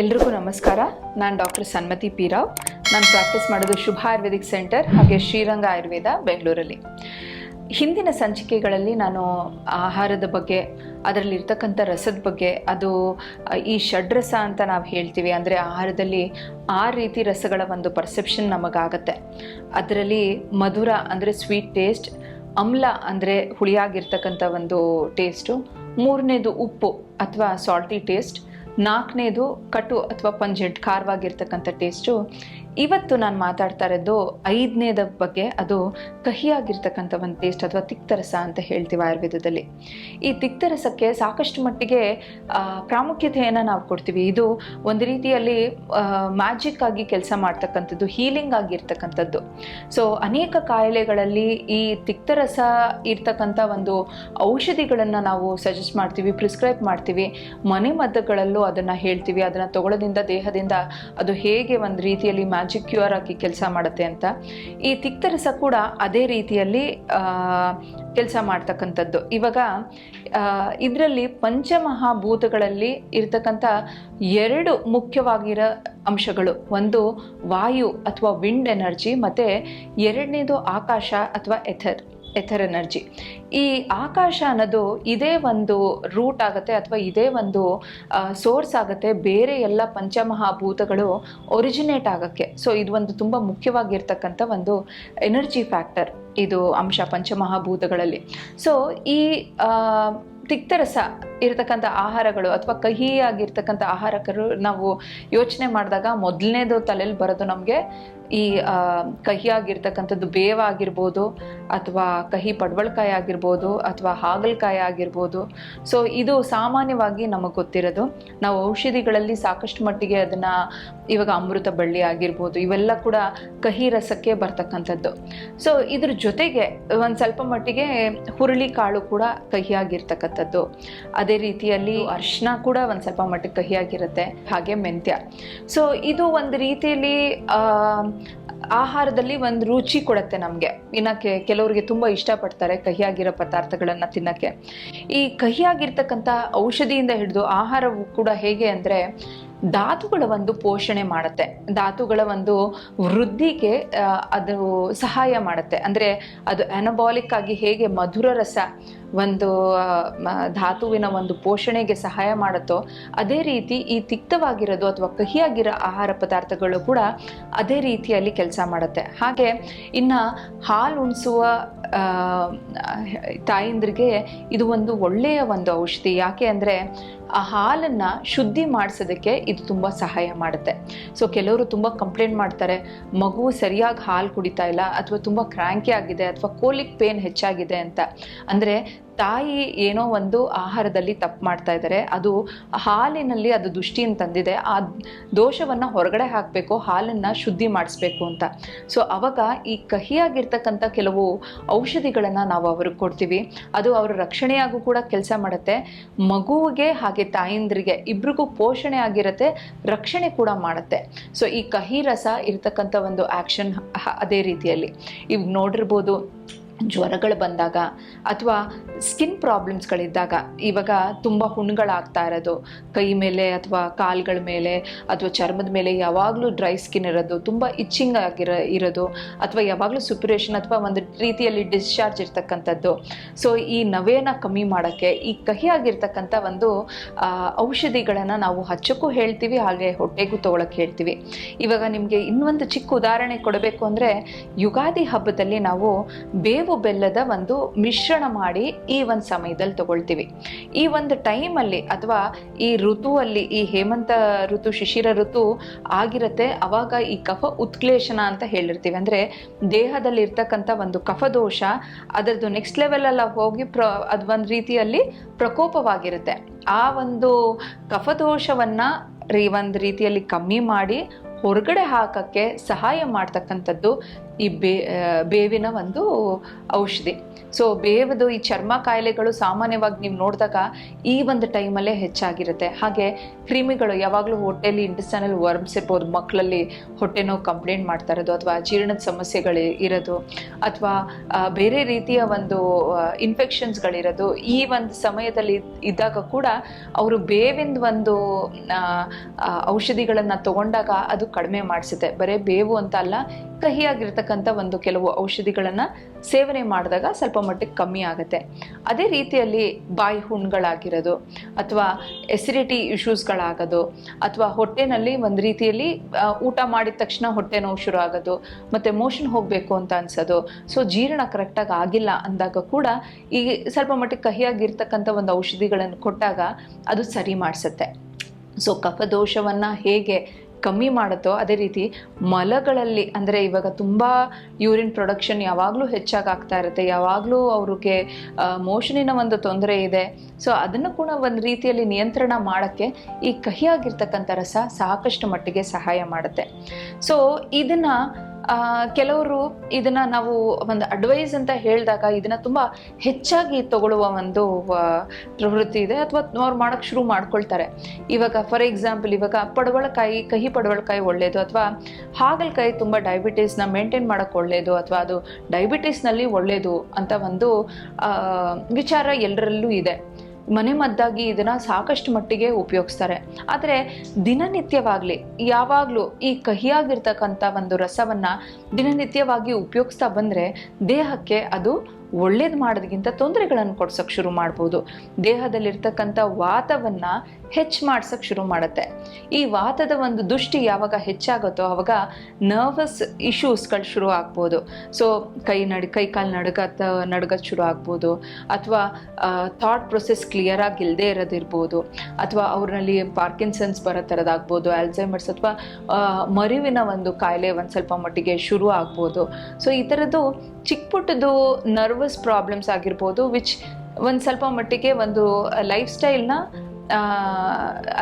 ಎಲ್ರಿಗೂ ನಮಸ್ಕಾರ. ನಾನು ಡಾಕ್ಟರ್ ಸನ್ಮತಿ ಪಿ ರಾವ್ ನಾನು ಪ್ರಾಕ್ಟೀಸ್ ಮಾಡೋದು ಶುಭ ಆಯುರ್ವೇದಿಕ್ ಸೆಂಟರ್ ಹಾಗೆ ಶ್ರೀರಂಗ ಆಯುರ್ವೇದ, ಬೆಂಗಳೂರಲ್ಲಿ. ಹಿಂದಿನ ಸಂಚಿಕೆಗಳಲ್ಲಿ ನಾನು ಆಹಾರದ ಬಗ್ಗೆ ಅದರಲ್ಲಿರ್ತಕ್ಕಂಥ ರಸದ ಬಗ್ಗೆ, ಅದು, ಈ ಷಡ್ರಸ ಅಂತ ನಾವು ಹೇಳ್ತೀವಿ, ಅಂದರೆ ಆಹಾರದಲ್ಲಿ ಆ ರೀತಿ ರಸಗಳ ಒಂದು ಪರ್ಸೆಪ್ಷನ್ ನಮಗಾಗತ್ತೆ. ಅದರಲ್ಲಿ ಮಧುರ, ಅಂದರೆ ಸ್ವೀಟ್ ಟೇಸ್ಟ್ ಅಮ್ಲ, ಅಂದರೆ ಹುಳಿಯಾಗಿರ್ತಕ್ಕಂಥ ಒಂದು ಟೇಸ್ಟು ಮೂರನೇದು ಉಪ್ಪು, ಅಥವಾ ಸಾಲ್ಟಿ ಟೇಸ್ಟ್ ನಾಲ್ಕನೇದು ಕಟು ಅಥವಾ ಪಂಜೆಂಟ್, ಖಾರವಾಗಿರ್ತಕ್ಕಂಥ ಟೇಸ್ಟು ಇವತ್ತು ನಾನು ಮಾತಾಡ್ತಾ ಇರೋದು ಐದನೇದ ಬಗ್ಗೆ, ಅದು ಕಹಿಯಾಗಿರ್ತಕ್ಕಂಥ ಒಂದು ಟೇಸ್ಟ್ ಅಥವಾ ತಿಕ್ತರಸ ಅಂತ ಹೇಳ್ತೀವಿ ಆಯುರ್ವೇದದಲ್ಲಿ. ಈ ತಿಕ್ತರಸಕ್ಕೆ ಸಾಕಷ್ಟು ಮಟ್ಟಿಗೆ ಪ್ರಾಮುಖ್ಯತೆಯನ್ನು ನಾವು ಕೊಡ್ತೀವಿ. ಇದು ಒಂದು ರೀತಿಯಲ್ಲಿ ಮ್ಯಾಜಿಕ್ ಆಗಿ ಕೆಲಸ ಮಾಡ್ತಕ್ಕಂಥದ್ದು ಹೀಲಿಂಗ್ ಆಗಿರ್ತಕ್ಕಂಥದ್ದು. ಸೊ ಅನೇಕ ಕಾಯಿಲೆಗಳಲ್ಲಿ ಈ ತಿಕ್ತರಸ ಇರ್ತಕ್ಕಂಥ ಒಂದು ಔಷಧಿಗಳನ್ನು ನಾವು ಸಜೆಸ್ಟ್ ಮಾಡ್ತೀವಿ ಪ್ರಿಸ್ಕ್ರೈಬ್ ಮಾಡ್ತೀವಿ. ಮನೆ ಮದ್ದುಗಳಲ್ಲೂ ಅದನ್ನು ಹೇಳ್ತೀವಿ, ಅದನ್ನು ತಗೊಳ್ಳೋದ್ರಿಂದ ದೇಹದಿಂದ ಅದು ಹೇಗೆ ಒಂದು ರೀತಿಯಲ್ಲಿ ಮ್ಯಾಜಿಕ್ ಕ್ಯೂರ್ ಆಗಿ ಕೆಲಸ ಮಾಡುತ್ತೆ ಅಂತ. ಈ ತಿಕ್ತರಸ ಕೂಡ ಅದೇ ರೀತಿಯಲ್ಲಿ ಕೆಲಸ ಮಾಡ್ತಕ್ಕಂಥದ್ದು. ಇವಾಗ ಇದರಲ್ಲಿ ಪಂಚಮಹಾಭೂತಗಳಲ್ಲಿ ಇರ್ತಕ್ಕಂಥ ಎರಡು ಮುಖ್ಯವಾಗಿರೋ ಅಂಶಗಳು. ಒಂದು ವಾಯು ಅಥವಾ ವಿಂಡ್ ಎನರ್ಜಿ ಮತ್ತು ಎರಡನೇದು ಆಕಾಶ ಅಥವಾ ಎಥರ್ ಎಥರ್ ಎನರ್ಜಿ ಈ ಆಕಾಶ ಅನ್ನೋದು ಇದೇ ಒಂದು ರೂಟ್ ಆಗುತ್ತೆ ಅಥವಾ ಇದೇ ಒಂದು ಸೋರ್ಸ್ ಆಗುತ್ತೆ. ಬೇರೆ ಎಲ್ಲ ಪಂಚಮಹಾಭೂತಗಳು ಒರಿಜಿನೇಟ್ ಆಗೋಕ್ಕೆ. ಸೊ, ಇದು ಒಂದು ತುಂಬ ಮುಖ್ಯವಾಗಿರ್ತಕ್ಕಂಥ ಒಂದು ಎನರ್ಜಿ ಫ್ಯಾಕ್ಟರ್ ಇದು ಅಂಶ ಪಂಚಮಹಾಭೂತಗಳಲ್ಲಿ. ಸೊ, ಈ ತಿಕ್ತರಸ ಇರತಕ್ಕಂಥ ಆಹಾರಗಳು ಅಥವಾ ಕಹಿಯಾಗಿರ್ತಕ್ಕಂಥ ಆಹಾರಕರು ನಾವು ಯೋಚನೆ ಮಾಡಿದಾಗ ಮೊದಲನೇದು ತಲೆಯಲ್ಲಿ ಬರೋದು ನಮಗೆ ಈ ಕಹಿ ಆಗಿರ್ತಕ್ಕಂಥದ್ದು ಬೇವ ಆಗಿರ್ಬೋದು ಅಥವಾ ಕಹಿ ಪಡವಳಕಾಯಿ ಆಗಿರ್ಬೋದು ಅಥವಾ ಹಾಗಲಕಾಯಿ ಆಗಿರ್ಬೋದು. ಸೊ ಇದು ಸಾಮಾನ್ಯವಾಗಿ ನಮಗೆ ಗೊತ್ತಿರೋದು. ನಾವು ಔಷಧಿಗಳಲ್ಲಿ ಸಾಕಷ್ಟು ಮಟ್ಟಿಗೆ ಅದನ್ನು ಇವಾಗ ಅಮೃತ ಬಳ್ಳಿ ಆಗಿರ್ಬೋದು ಇವೆಲ್ಲ ಕೂಡ ಕಹಿ ರಸಕ್ಕೆ ಬರ್ತಕ್ಕಂಥದ್ದು. ಸೊ ಇದ್ರ ಜೊತೆಗೆ ಒಂದು ಸ್ವಲ್ಪ ಮಟ್ಟಿಗೆ ಹುರುಳಿ ಕಾಳು ಕೂಡ ಕಹಿಯಾಗಿರ್ತಕ್ಕಂಥದ್ದು ಅದೇ ರೀತಿಯಲ್ಲಿ ಅರಿಶಿನ ಕೂಡ ಒಂದು ಸ್ವಲ್ಪ ಮಟ್ಟಿಗೆ ಕಹಿಯಾಗಿರುತ್ತೆ ಹಾಗೆ ಮೆಂತ್ಯ. ಸೊ ಇದು ಒಂದು ರೀತಿಯಲ್ಲಿ ಆಹಾರದಲ್ಲಿ ಒಂದು ರುಚಿ ಕೊಡುತ್ತೆ ನಮಗೆ. ಇನ್ನಕ್ಕೆ ಕೆಲವರಿಗೆ ತುಂಬ ಇಷ್ಟಪಡ್ತಾರೆ ಕಹಿಯಾಗಿರೋ ಪದಾರ್ಥಗಳನ್ನು ತಿನ್ನಕ್ಕೆ. ಈ ಕಹಿಯಾಗಿರ್ತಕ್ಕಂಥ ಔಷಧಿಯಿಂದ ಹಿಡಿದು ಆಹಾರವು ಕೂಡ ಹೇಗೆ ಅಂದರೆ ಧಾತುಗಳ ಒಂದು ಪೋಷಣೆ ಮಾಡುತ್ತೆ. ಧಾತುಗಳ ಒಂದು ವೃದ್ಧಿಗೆ ಅದು ಸಹಾಯ ಮಾಡುತ್ತೆ. ಅಂದರೆ ಅದು ಅನಬಾಲಿಕ್ ಆಗಿ ಹೇಗೆ ಮಧುರ ರಸ ಒಂದು ಧಾತುವಿನ ಒಂದು ಪೋಷಣೆಗೆ ಸಹಾಯ ಮಾಡುತ್ತೋ, ಅದೇ ರೀತಿ ಈ ತಿಕ್ತವಾಗಿರೋದು ಅಥವಾ ಕಹಿಯಾಗಿರೋ ಆಹಾರ ಪದಾರ್ಥಗಳು ಕೂಡ ಅದೇ ರೀತಿಯಲ್ಲಿ ಕೆಲಸ ಮಾಡುತ್ತೆ. ಹಾಗೆ ಇನ್ನು ಹಾಲು ಉಣಿಸುವ ತಾಯಂದ್ರಿಗೆ ಇದು ಒಂದು ಒಳ್ಳೆಯ ಒಂದು ಔಷಧಿ. ಯಾಕೆ ಅಂದರೆ ಆ ಹಾಲನ್ನು ಶುದ್ಧಿ ಮಾಡಿಸೋದಕ್ಕೆ ಇದು ತುಂಬ ಸಹಾಯ ಮಾಡುತ್ತೆ. ಸೊ ಕೆಲವರು ತುಂಬ ಕಂಪ್ಲೇಂಟ್ ಮಾಡ್ತಾರೆ, ಮಗು ಸರಿಯಾಗಿ ಹಾಲು ಕುಡಿತಾ ಇಲ್ಲ ಅಥವಾ ತುಂಬ ಕ್ರ್ಯಾಂಕಿ ಆಗಿದೆ ಅಥವಾ ಕೋಲಿಕ್ ಪೇನ್ ಹೆಚ್ಚಾಗಿದೆ ಅಂತ. ಅಂದರೆ ತಾಯಿ ಏನೋ ಒಂದು ಆಹಾರದಲ್ಲಿ ತಪ್ಪು ಮಾಡ್ತಾ ಇದ್ದಾರೆ. ಅದು ಹಾಲಿನಲ್ಲಿ ಅದು ದುಷ್ಟಿಯನ್ನು ತಂದಿದೆ. ಆ ದೋಷವನ್ನು ಹೊರಗಡೆ ಹಾಕಬೇಕು, ಹಾಲನ್ನು ಶುದ್ಧಿ ಮಾಡಿಸ್ಬೇಕು ಅಂತ. ಸೊ ಅವಾಗ ಈ ಕಹಿಯಾಗಿರ್ತಕ್ಕಂಥ ಕೆಲವು ಔಷಧಿಗಳನ್ನು ನಾವು ಅವ್ರಿಗೆ ಕೊಡ್ತೀವಿ. ಅದು ಅವರ ರಕ್ಷಣೆಯಾಗೂ ಕೂಡ ಕೆಲಸ ಮಾಡುತ್ತೆ. ಮಗುವಿಗೆ ಹಾಗೆ ತಾಯಂದ್ರಿಗೆ ಇಬ್ರಿಗೂ ಪೋಷಣೆ ಆಗಿರುತ್ತೆ, ರಕ್ಷಣೆ ಕೂಡ ಮಾಡುತ್ತೆ. ಸೊ ಈ ಕಹಿ ರಸ ಇರ್ತಕ್ಕಂಥ ಒಂದು ಆ್ಯಕ್ಷನ್ ಅದೇ ರೀತಿಯಲ್ಲಿ. ಇವ್ ನೋಡಿರ್ಬೋದು ಜ್ವರಗಳು ಬಂದಾಗ ಅಥವಾ ಸ್ಕಿನ್ ಪ್ರಾಬ್ಲಮ್ಸ್ಗಳಿದ್ದಾಗ ಇವಾಗ ತುಂಬ ಹುಣ್ಣುಗಳಾಗ್ತಾ ಇರೋದು. ಕೈ ಮೇಲೆ ಅಥವಾ ಕಾಲುಗಳ ಮೇಲೆ ಅಥವಾ ಚರ್ಮದ ಮೇಲೆ ಯಾವಾಗಲೂ ಡ್ರೈ ಸ್ಕಿನ್ ಇರೋದು, ತುಂಬ ಇಚ್ಚಿಂಗ್ ಆಗಿರೋ, ಇರೋದು ಅಥವಾ ಯಾವಾಗಲೂ ಸುಪ್ರೇಷನ್ ಅಥವಾ ಒಂದು ರೀತಿಯಲ್ಲಿ ಡಿಸ್ಚಾರ್ಜ್ ಇರ್ತಕ್ಕಂಥದ್ದು. ಸೊ ಈ ನವೆನ ಕಮ್ಮಿ ಮಾಡೋಕ್ಕೆ ಈ ಕಹಿಯಾಗಿರ್ತಕ್ಕಂಥ ಒಂದು ಔಷಧಿಗಳನ್ನು ನಾವು ಹಚ್ಚಕ್ಕೂ ಹೇಳ್ತೀವಿ, ಹಾಗೆ ಹೊಟ್ಟೆಗೂ ತೊಗೊಳಕ್ಕೆ ಹೇಳ್ತೀವಿ. ಇವಾಗ ನಿಮಗೆ ಇನ್ನೊಂದು ಚಿಕ್ಕ ಉದಾಹರಣೆ ಕೊಡಬೇಕು ಅಂದರೆ ಯುಗಾದಿ ಹಬ್ಬದಲ್ಲಿ ನಾವು ಬೆಲ್ಲದ ಒಂದು ಮಿಶ್ರಣ ಮಾಡಿ ಈ ಒಂದು ಸಮಯದಲ್ಲಿ ತಗೊಳ್ತೀವಿ. ಈ ಒಂದು ಟೈಮಲ್ಲಿ ಅಥವಾ ಈ ಋತುವಲ್ಲಿ, ಈ ಹೇಮಂತ ಋತು, ಶಿಶಿರ ಋತು ಆಗಿರುತ್ತೆ, ಅವಾಗ ಈ ಕಫ ಉತ್ಕ್ಲೇಶನ ಅಂತ ಹೇಳಿರ್ತೀವಿ. ಅಂದರೆ ದೇಹದಲ್ಲಿ ಇರ್ತಕ್ಕಂಥ ಒಂದು ಕಫದೋಷ ಅದರದ್ದು ನೆಕ್ಸ್ಟ್ ಲೆವೆಲಲ್ಲಿ ಹೋಗಿ ಪ್ರ, ಅದು ಒಂದು ರೀತಿಯಲ್ಲಿ ಪ್ರಕೋಪವಾಗಿರುತ್ತೆ. ಆ ಒಂದು ಕಫದೋಷವನ್ನು ರೀ, ಒಂದು ರೀತಿಯಲ್ಲಿ ಕಮ್ಮಿ ಮಾಡಿ ಹೊರಗಡೆ ಹಾಕಕ್ಕೆ ಸಹಾಯ ಮಾಡ್ತಕ್ಕಂಥದ್ದು ಈ ಬೇ ಬೇವಿನ ಒಂದು ಔಷಧಿ. ಸೊ ಬೇವದು ಈ ಚರ್ಮ ಕಾಯಿಲೆಗಳು ಸಾಮಾನ್ಯವಾಗಿ ನೀವು ನೋಡಿದಾಗ ಈ ಒಂದು ಟೈಮಲ್ಲೇ ಹೆಚ್ಚಾಗಿರುತ್ತೆ. ಹಾಗೆ ಕ್ರಿಮಿಗಳು ಯಾವಾಗಲೂ ಹೊಟ್ಟೆಲಿ ಇಂಟೆಸ್ಟೈನಲ್ ವರ್ಮ್ಸ್ ಇರ್ಬೋದು, ಮಕ್ಕಳಲ್ಲಿ ಹೊಟ್ಟೆ ನೋವು ಕಂಪ್ಲೇಂಟ್ ಮಾಡ್ತಾ ಇರೋದು ಅಥವಾ ಜೀರ್ಣದ ಸಮಸ್ಯೆಗಳು ಇರೋದು ಅಥವಾ ಬೇರೆ ರೀತಿಯ ಒಂದು ಇನ್ಫೆಕ್ಷನ್ಸ್ಗಳಿರೋದು ಈ ಒಂದು ಸಮಯದಲ್ಲಿ ಇದ್ದಾಗ ಕೂಡ ಅವರು ಬೇವಿಂದ ಒಂದು ಔಷಧಿಗಳನ್ನು ತಗೊಂಡಾಗ ಅದು ಕಡಿಮೆ ಮಾಡಿಸುತ್ತೆ ಬರೀ ಬೇವು ಅಂತ ಅಲ್ಲ, ಕಹಿಯಾಗಿರ್ತಕ್ಕಂಥ ಒಂದು ಕೆಲವು ಔಷಧಿಗಳನ್ನು ಸೇವನೆ ಮಾಡಿದಾಗ ಸ್ವಲ್ಪ ಮಟ್ಟಿಗೆ ಕಮ್ಮಿ ಆಗುತ್ತೆ. ಅದೇ ರೀತಿಯಲ್ಲಿ ಬಾಯಿ ಹುಣ್ಗಳಾಗಿರೋದು, ಅಥವಾ ಎಸಿಡಿಟಿ ಇಶ್ಯೂಸ್ಗಳಾಗೋದು ಅಥವಾ ಹೊಟ್ಟೆನಲ್ಲಿ ಒಂದು ರೀತಿಯಲ್ಲಿ ಊಟ ಮಾಡಿದ ತಕ್ಷಣ ಹೊಟ್ಟೆ ನೋವು ಶುರು ಆಗೋದು, ಮತ್ತು ಮೋಷನ್ ಹೋಗಬೇಕು ಅಂತ ಅನ್ಸೋದು. ಸೊ, ಜೀರ್ಣ ಕರೆಕ್ಟಾಗಿ ಆಗಿಲ್ಲ ಅಂದಾಗ ಕೂಡ ಈ ಸ್ವಲ್ಪ ಮಟ್ಟಿಗೆ ಕಹಿಯಾಗಿರ್ತಕ್ಕಂಥ ಒಂದು ಔಷಧಿಗಳನ್ನು ಕೊಟ್ಟಾಗ ಅದು ಸರಿ ಮಾಡಿಸುತ್ತೆ. ಸೊ, ಕಫದೋಷವನ್ನು ಹೇಗೆ ಕಮ್ಮಿ ಮಾಡುತ್ತೋ ಅದೇ ರೀತಿ ಮಲಗಳಲ್ಲಿ, ಅಂದರೆ ಇವಾಗ ತುಂಬ ಯೂರಿನ್ ಪ್ರೊಡಕ್ಷನ್ ಯಾವಾಗಲೂ ಹೆಚ್ಚಾಗಿ ಆಗ್ತಾ ಇರುತ್ತೆ. ಯಾವಾಗಲೂ ಅವ್ರಿಗೆ ಮೋಷನಿನ ಒಂದು ತೊಂದರೆ ಇದೆ. ಸೊ ಅದನ್ನು ಕೂಡ ಒಂದು ರೀತಿಯಲ್ಲಿ ನಿಯಂತ್ರಣ ಮಾಡೋಕ್ಕೆ ಈ ಕಹಿಯಾಗಿರ್ತಕ್ಕಂಥ ರಸ ಸಾಕಷ್ಟು ಮಟ್ಟಿಗೆ ಸಹಾಯ ಮಾಡುತ್ತೆ. ಸೊ ಇದನ್ನು ಕೆಲವರು ಇದನ್ನ ನಾವು ಒಂದು ಅಡ್ವೈಸ್ ಅಂತ ಹೇಳಿದಾಗ ಇದನ್ನ ತುಂಬಾ ಹೆಚ್ಚಾಗಿ ತಗೊಳ್ಳುವ ಒಂದು ಪ್ರವೃತ್ತಿ ಇದೆ ಅಥವಾ ಅವ್ರು ಮಾಡೋಕ್ಕೆ ಶುರು ಮಾಡ್ಕೊಳ್ತಾರೆ. ಇವಾಗ ಫಾರ್ ಎಕ್ಸಾಂಪಲ್ ಇವಾಗ ಪಡವಳಕಾಯಿ ಕಹಿ ಪಡವಳಕಾಯಿ ಒಳ್ಳೆಯದು ಅಥವಾ ಹಾಗಲಕಾಯಿ ತುಂಬ ಡಯಾಬಿಟೀಸ್ನ ಮೇಂಟೈನ್ ಮಾಡೋಕ್ಕೆ ಒಳ್ಳೆಯದು ಅಥವಾ ಅದು ಡಯಾಬಿಟೀಸ್ನಲ್ಲಿ ಒಳ್ಳೆಯದು ಅಂತ ಒಂದು ವಿಚಾರ ಎಲ್ಲರಲ್ಲೂ ಇದೆ. ಮನೆ ಮದ್ದಾಗಿ ಇದನ್ನ ಸಾಕಷ್ಟು ಮಟ್ಟಿಗೆ ಉಪಯೋಗಿಸ್ತಾರೆ. ಆದರೆ ದಿನನಿತ್ಯವಾಗಲಿ, ಯಾವಾಗಲೂ ಈ ಕಹಿಯಾಗಿರ್ತಕ್ಕಂಥ ಒಂದು ರಸವನ್ನು ದಿನನಿತ್ಯವಾಗಿ ಉಪಯೋಗಿಸ್ತಾ ಬಂದರೆ ದೇಹಕ್ಕೆ ಅದು ಒಳ್ಳೇದು ಮಾಡೋದಕ್ಕಿಂತ ತೊಂದರೆಗಳನ್ನು ಕೊಡ್ಸೋಕ್ಕೆ ಶುರು ಮಾಡ್ಬೋದು. ದೇಹದಲ್ಲಿರ್ತಕ್ಕಂಥ ವಾತವನ್ನು ಹೆಚ್ಚು ಮಾಡ್ಸೋಕ್ಕೆ ಶುರು ಮಾಡುತ್ತೆ. ಈ ವಾತದ ಒಂದು ದೃಷ್ಟಿ ಯಾವಾಗ ಹೆಚ್ಚಾಗುತ್ತೋ ಆವಾಗ ನರ್ವಸ್ ಇಶ್ಯೂಸ್ಗಳು ಶುರು ಆಗ್ಬೋದು. ಸೊ ಕೈ ನಡ್, ಕೈ ಕಾಲು ನಡ್ಗತ್ತ ನಡುಗೋದು ಶುರು ಆಗ್ಬೋದು. ಅಥವಾ ಥಾಟ್ ಪ್ರೊಸೆಸ್ ಕ್ಲಿಯರ್ ಆಗಿಲ್ಲದೆ ಇರೋದಿರ್ಬೋದು. ಅಥವಾ ಅವ್ರಲ್ಲಿ ಪಾರ್ಕಿನ್ಸನ್ಸ್ ಬರೋ ಥರದಾಗ್ಬೋದು ಆಲ್ಝೈಮರ್ಸ್ ಅಥವಾ ಮರಿವಿನ ಒಂದು ಕಾಯಿಲೆ ಒಂದು ಸ್ವಲ್ಪ ಮಟ್ಟಿಗೆ ಶುರು ಆಗ್ಬೋದು. ಸೊ ಈ ಥರದ್ದು ಚಿಕ್ಕ ಪುಟ್ಟದು ನರ್ವಸ್ ಪ್ರಾಬ್ಲಮ್ಸ್ ಆಗಿರ್ಬೋದು ವಿಚ್ ಒಂದು ಸ್ವಲ್ಪ ಮಟ್ಟಿಗೆ ಒಂದು ಲೈಫ್ ಸ್ಟೈಲ್ನ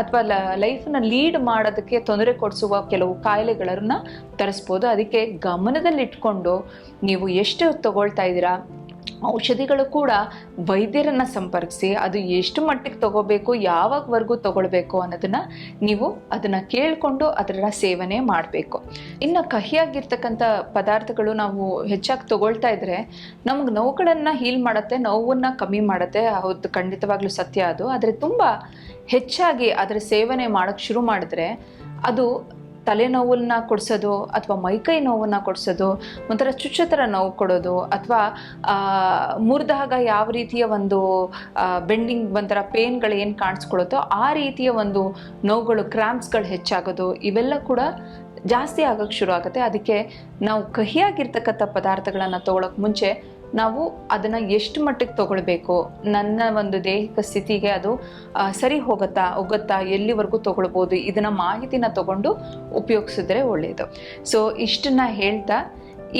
ಅಥವಾ ಲೈಫನ್ನ ಲೀಡ್ ಮಾಡೋದಕ್ಕೆ ತೊಂದರೆ ಕೊಡಿಸುವ ಕೆಲವು ಕಾಯಿಲೆಗಳನ್ನು ತರಿಸ್ಬೋದು. ಅದಕ್ಕೆ ಗಮನದಲ್ಲಿಟ್ಕೊಂಡು ನೀವು ಎಷ್ಟು ತಗೊಳ್ತಾ ಇದ್ದೀರಾ? ಔಷಧಿಗಳು ಕೂಡ ವೈದ್ಯರನ್ನು ಸಂಪರ್ಕಿಸಿ ಅದು ಎಷ್ಟು ಮಟ್ಟಿಗೆ ತಗೋಬೇಕು, ಯಾವಾಗವರೆಗೂ ತಗೊಳ್ಬೇಕು ಅನ್ನೋದನ್ನು ನೀವು ಅದನ್ನು ಕೇಳಿಕೊಂಡು ಅದರ ಸೇವನೆ ಮಾಡಬೇಕು. ಇನ್ನು ಕಹಿಯಾಗಿರ್ತಕ್ಕಂಥ ಪದಾರ್ಥಗಳು ನಾವು ಹೆಚ್ಚಾಗಿ ತಗೊಳ್ತಾ ಇದ್ರೆ ನಮಗೆ ನೋವುಗಳನ್ನು ಹೀಲ್ ಮಾಡುತ್ತೆ, ನೋವನ್ನು ಕಮ್ಮಿ ಮಾಡುತ್ತೆ. ಅದು ಖಂಡಿತವಾಗ್ಲೂ ಸತ್ಯ ಅದು. ಆದರೆ ತುಂಬ ಹೆಚ್ಚಾಗಿ ಅದರ ಸೇವನೆ ಮಾಡೋಕ್ಕೆ ಶುರು ಮಾಡಿದ್ರೆ ಅದು ತಲೆನೋವನ್ನ ಕೊಡಿಸೋದು ಅಥವಾ ಮೈಕೈ ನೋವನ್ನು ಕೊಡಿಸೋದು, ಒಂಥರ ಚುಚ್ಚತರ ನೋವು ಕೊಡೋದು ಅಥವಾ ಮುರಿದಾಗ ಯಾವ ರೀತಿಯ ಒಂದು ಬೆಂಡಿಂಗ್ ಒಂಥರ ಪೇನ್ಗಳು ಏನು ಕಾಣಿಸ್ಕೊಳ್ಳುತ್ತೋ ಆ ರೀತಿಯ ಒಂದು ನೋವುಗಳು ಕ್ರ್ಯಾಂಪ್ಸ್ಗಳು ಹೆಚ್ಚಾಗೋದು, ಇವೆಲ್ಲ ಕೂಡ ಜಾಸ್ತಿ ಆಗೋಕ್ಕೆ ಶುರು ಆಗುತ್ತೆ. ಅದಕ್ಕೆ ನಾವು ಕಹಿಯಾಗಿರ್ತಕ್ಕಂಥ ಪದಾರ್ಥಗಳನ್ನು ತೊಗೊಳಕ್ಕೆ ಮುಂಚೆ ನಾವು ಅದನ್ನು ಎಷ್ಟು ಮಟ್ಟಿಗೆ ತಗೊಳ್ಬೇಕು? ನನ್ನ ಒಂದು ದೈಹಿಕ ಸ್ಥಿತಿಗೆ ಅದು ಸರಿ ಹೋಗುತ್ತಾ ಹೋಗುತ್ತಾ ಎಲ್ಲಿವರೆಗೂ ತಗೊಳ್ಬೋದು? ಇದನ್ನ ಮಾಹಿತಿನ ತಗೊಂಡು ಉಪಯೋಗಿಸಿದ್ರೆ ಒಳ್ಳೆಯದು ಸೊ ಇಷ್ಟನ್ನ ಹೇಳ್ತಾ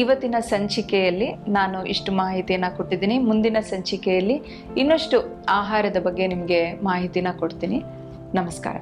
ಇವತ್ತಿನ ಸಂಚಿಕೆಯಲ್ಲಿ ನಾನು ಇಷ್ಟು ಮಾಹಿತಿಯನ್ನು ಕೊಟ್ಟಿದ್ದೀನಿ. ಮುಂದಿನ ಸಂಚಿಕೆಯಲ್ಲಿ ಇನ್ನಷ್ಟು ಆಹಾರದ ಬಗ್ಗೆ ನಿಮಗೆ ಮಾಹಿತಿನ ಕೊಡ್ತೀನಿ. ನಮಸ್ಕಾರ.